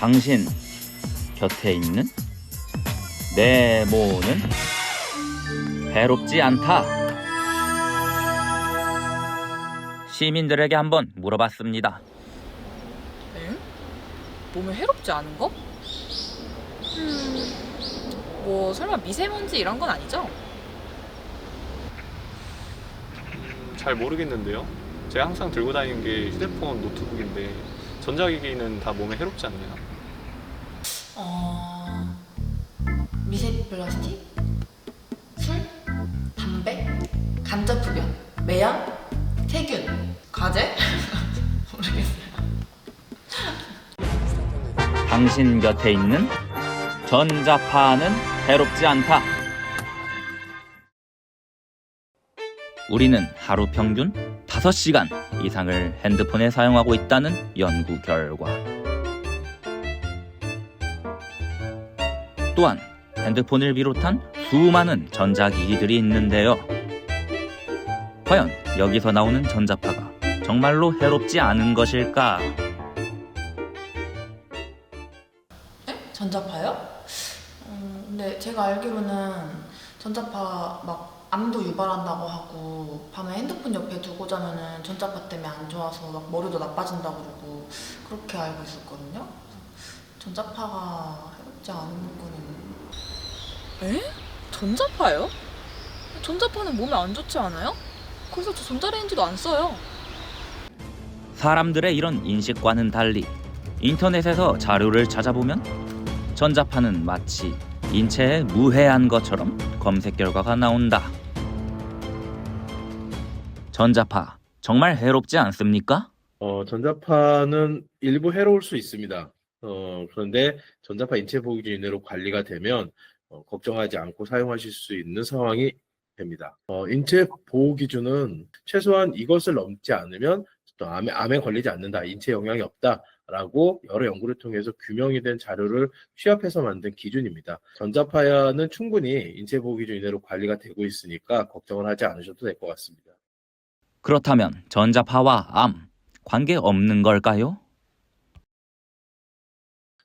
당신 곁에 있는 내 모는 해롭지 않다. 시민들에게 한번 물어봤습니다. 엥? 몸에 해롭지 않은 거? 음, 뭐 설마 미세먼지 이런 건 아니죠? 잘 모르겠는데요. 제가 항상 들고 다니는 게 휴대폰, 노트북인데 전자기기는 다 몸에 해롭지 않나요? 어... 미세 플라스틱? 술? 담배? 간접 흡연? 매연? 세균? 과제? 모르겠어요. 당신 곁에 있는 전자파는 해롭지 않다. 우리는 하루 평균 5시간 이상을 핸드폰에 사용하고 있다는 연구 결과. 또한 핸드폰을 비롯한 수많은 전자기기들이 있는데요. 과연 여기서 나오는 전자파가 정말로 해롭지 않은 것일까? 에? 전자파요? 음, 근데 제가 알기로는 전자파 막 암도 유발한다고 하고 밤에 핸드폰 옆에 두고 자면은 전자파 때문에 안 좋아서 막 머리도 나빠진다고 그러고 그렇게 알고 있었거든요. 전자파가 해롭지 않은 거는 에? 전자파요? 전자파는 몸에 안 좋지 않아요? 그래서 저 전자레인지도 안 써요. 사람들의 이런 인식과는 달리 인터넷에서 자료를 찾아보면 전자파는 마치 인체에 무해한 것처럼 검색 결과가 나온다. 전자파 정말 해롭지 않습니까? 어, 전자파는 일부 해로울 수 있습니다. 어, 그런데 전자파 인체 보호 기준 이내로 관리가 되면 어, 걱정하지 않고 사용하실 수 있는 상황이 됩니다. 어, 인체 보호 기준은 최소한 이것을 넘지 않으면 또 암에, 암에 걸리지 않는다, 인체 영향이 없다 라고 여러 연구를 통해서 규명이 된 자료를 취합해서 만든 기준입니다. 전자파는 충분히 인체 보호 기준 이내로 관리가 되고 있으니까 걱정을 하지 않으셔도 될 것 같습니다. 그렇다면 전자파와 암 관계 없는 걸까요?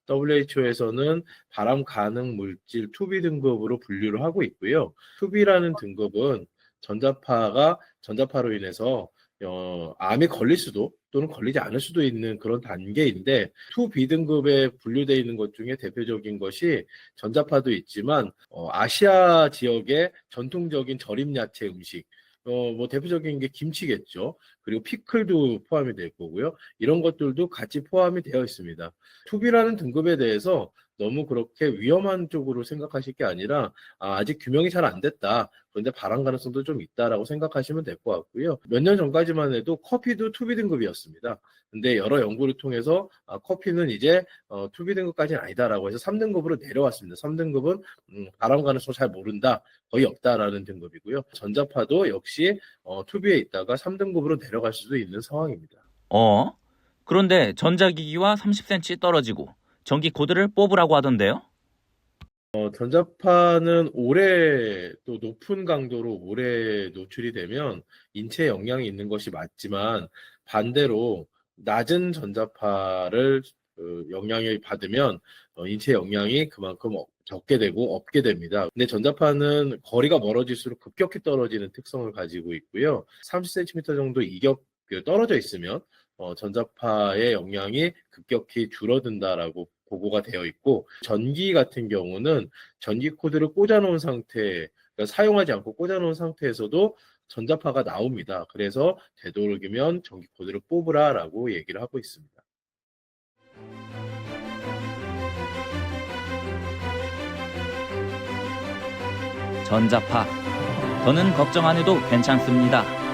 WHO에서는 발암 가능 물질 2B 등급으로 분류를 하고 있고요. 2B라는 등급은 전자파가 전자파로 인해서 어, 암에 걸릴 수도 또는 걸리지 않을 수도 있는 그런 단계인데 2B 등급에 분류되어 있는 것 중에 대표적인 것이 전자파도 있지만 어, 아시아 지역의 전통적인 절임 야채 음식 어, 뭐 대표적인 게 김치겠죠. 그리고 피클도 포함이 될 거고요. 이런 것들도 같이 포함이 되어 있습니다. 투비라는 등급에 대해서 너무 그렇게 위험한 쪽으로 생각하실 게 아니라 아, 직 규명이 잘 안 됐다. 그런데 발암 가능성도 좀 있다라고 생각하시면 될 것 같고요. 몇 년 전까지만 해도 커피도 투비 등급이었습니다. 근데 여러 연구를 통해서 아, 커피는 이제 어, 투비 등급까지는 아니다라고 해서 3등급으로 내려왔습니다. 3등급은 음, 발암 가능성 잘 모른다. 거의 없다라는 등급이고요. 전자파도 역시 어, 투비에 있다가 3등급으로 내려갈 수도 있는 상황입니다. 어? 그런데 전자기기와 30cm 떨어지고 전기 코드를 뽑으라고 하던데요? 어, 전자파는 오래 또 높은 강도로 오래 노출이 되면 인체에 영향이 있는 것이 맞지만 반대로 낮은 전자파를 어, 영향을 받으면 어, 인체 영향이 그만큼 어- 적게 되고 없게 됩니다. 근데 전자파는 거리가 멀어질수록 급격히 떨어지는 특성을 가지고 있고요. 30cm 정도 이격 그 떨어져 있으면 어, 전자파의 영향이 급격히 줄어든다라고 보고가 되어 있고 전기 같은 경우는 전기 코드를 꽂아놓은 상태, 그러니까 사용하지 않고 꽂아놓은 상태에서도 전자파가 나옵니다. 그래서 되도록이면 전기 코드를 뽑으라라고 얘기를 하고 있습니다. 전자파. 더는 걱정 안 해도 괜찮습니다.